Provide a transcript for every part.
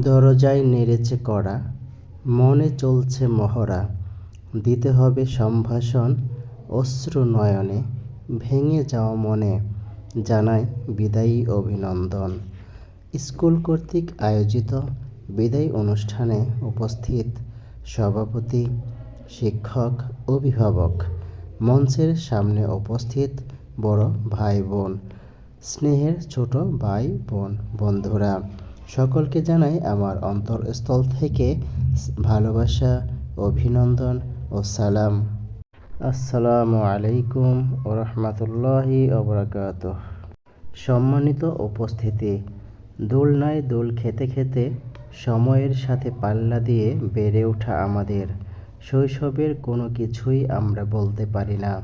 দরজায় নেড়েছে কড়া, মনে চলছে মহড়া। দিতে হবে সম্ভাষণ, অশ্রু নয়নে, ভেঙে যাওয়া মনে, জানায় বিদায়ী অভিনন্দন। স্কুল কর্তৃক আয়োজিত বিদায়ী অনুষ্ঠানে উপস্থিত সভাপতি, শিক্ষক, অভিভাবক, মঞ্চের সামনে উপস্থিত বড় ভাই বোন, স্নেহের ছোট ভাই বোন, বন্ধুরা। সকলকে জানাই আমার অন্তরস্থল থেকে ভালোবাসা, অভিনন্দন ও সালাম। আসসালামু আলাইকুম ও রহমতুল্লাহি অবরাকাত সম্মানিত উপস্থিতি, দোলনায় দোল খেতে খেতে সময়ের সাথে পাল্লা দিয়ে বেড়ে ওঠা আমাদের শৈশবের কোনো কিছুই আমরা বলতে পারি না।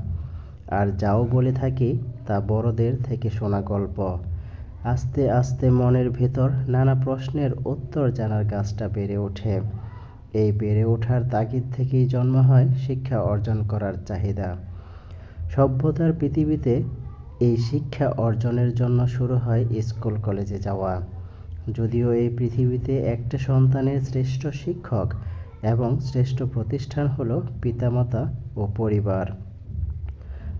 আর যাও বলে থাকি তা বড়দের থেকে শোনা গল্প। আস্তে আস্তে মনের ভেতর নানা প্রশ্নের উত্তর জানার গাছটা বেড়ে ওঠে। এই বেড়ে ওঠার তাগিদ থেকেই জন্ম হয় শিক্ষা অর্জন করার চাহিদা। সভ্যতার পৃথিবীতে এই শিক্ষা অর্জনের জন্য শুরু হয় স্কুল কলেজে যাওয়া। যদিও এই পৃথিবীতে একটা সন্তানের শ্রেষ্ঠ শিক্ষক এবং শ্রেষ্ঠ প্রতিষ্ঠান হলো পিতামাতা ও পরিবার।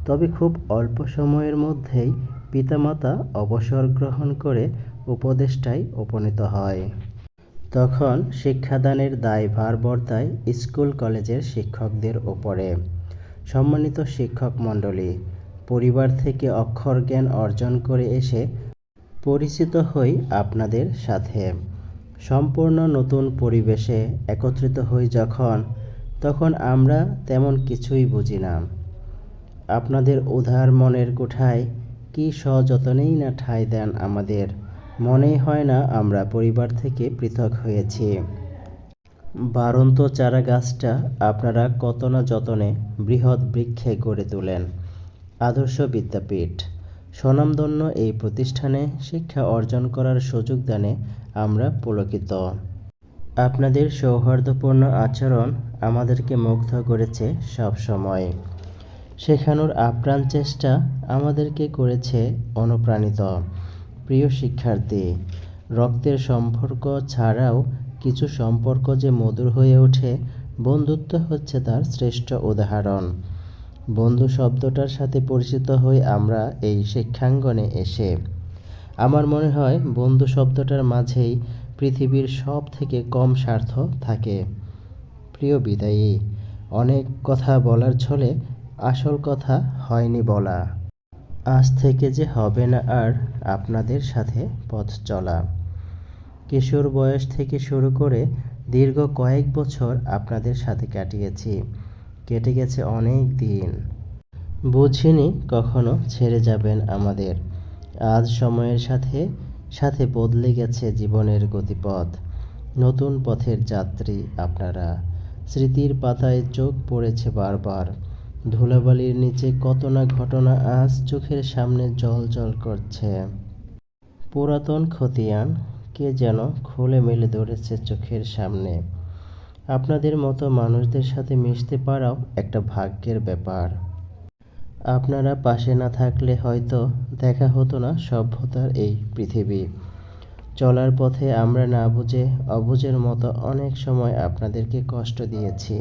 তবে খুব অল্প সময়ের মধ্যেই পিতামাতা অবসর গ্রহণ করে উপদেষ্টায় উপনীত হয়। তখন শিক্ষাদানের দায়ভার বর্তায় স্কুল কলেজের শিক্ষকদের ওপরে সম্মানিত শিক্ষক মণ্ডলী, পরিবার থেকে অক্ষর জ্ঞান অর্জন করে এসে পরিচিত হই আপনাদের সাথে। সম্পূর্ণ নতুন পরিবেশে একত্রিত হই যখন, তখন আমরা তেমন কিছুই বুঝি না। আপনাদের উদার মনের কোঠায় কি সযতনেই না ঠাঁই দেন আমাদের? মনেই হয় না আমরা পরিবার থেকে পৃথক হয়েছি। বারন্ত চারা গাছটা আপনারা কত না যতনে বৃহৎ বৃক্ষে গড়ে তোলেন। আদর্শ বিদ্যাপীঠ। স্বনামধন্য এই প্রতিষ্ঠানে শিক্ষা অর্জন করার সুযোগ দানে আমরা পুলকিত। আপনাদের সৌহার্দ্যপূর্ণ আচরণ আমাদেরকে মুগ্ধ করেছে সব সময় শেখানোর আপ্রাণ চেষ্টা আমাদেরকে করেছে অনুপ্রাণিত। প্রিয় শিক্ষার্থী, রক্তের সম্পর্ক ছাড়াও কিছু সম্পর্ক যে মধুর হয়ে ওঠে বন্ধুত্ব হচ্ছে তার শ্রেষ্ঠ উদাহরণ। বন্ধু শব্দটার সাথে পরিচিত হই আমরা এই শিক্ষাঙ্গনে এসে। আমার মনে হয় বন্ধু শব্দটার মাঝেই পৃথিবীর সব থেকে কম স্বার্থ থাকে। প্রিয় বিদায়ী, অনেক কথা বলার ছলে আসল কথা হয়নি বলা। আজ থেকে যে হবে না আর আপনাদের সাথে পথ চলা। কিশোর বয়স থেকে শুরু করে দীর্ঘ কয়েক বছর আপনাদের সাথে কাটিয়েছি। কেটে গেছে অনেক দিন। বুঝিনি কখনো ছেড়ে যাবেন আমাদের। আজ সময়ের সাথে সাথে বদলে গেছে জীবনের গতিপথ। নতুন পথের যাত্রী আপনারা। স্মৃতির পাতায় চোখ পড়েছে বারবার। ধুলাবালির নিচে কত না ঘটনা আজ চোখের সামনে জল জল করছে। পুরাতন খতিয়ান, কে যেন খুলে মেলে ধরেছে চোখের সামনে। আপনাদের মতো মানুষদের সাথে মিশতে পারাও একটা ভাগ্যের ব্যাপার। আপনারা পাশে না থাকলে হয়তো দেখা হতো না সভ্যতার এই পৃথিবী। চলার পথে আমরা না বুঝে অবুঝের মতো অনেক সময় আপনাদেরকে কষ্ট দিয়েছি।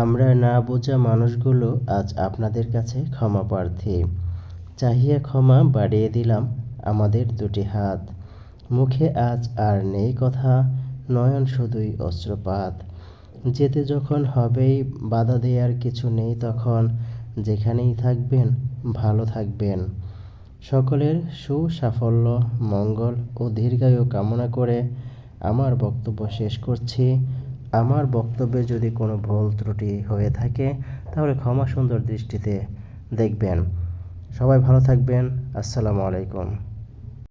আমরা না বোঝা মানুষগুলো আজ আপনাদের কাছে ক্ষমা প্রার্থী। চাহিয়া ক্ষমা বাড়িয়ে দিলাম আমাদের দুটি হাত। মুখে আজ আর নেই কথা, নয়ন শুধুই অস্ত্রপাত। যেতে যখন হবেই, বাধা দেওয়ার কিছু নেই তখন যেখানেই থাকবেন, ভালো থাকবেন। সকলের সুসাফল্য, মঙ্গল ও দীর্ঘায়ু কামনা করে আমার বক্তব্য শেষ করছি। আমার বক্তব্যে যদি কোনো ভুল ত্রুটি হয়ে থাকে, তাহলে ক্ষমা সুন্দর দৃষ্টিতে দেখবেন। সবাই ভালো থাকবেন। আসসালামু আলাইকুম।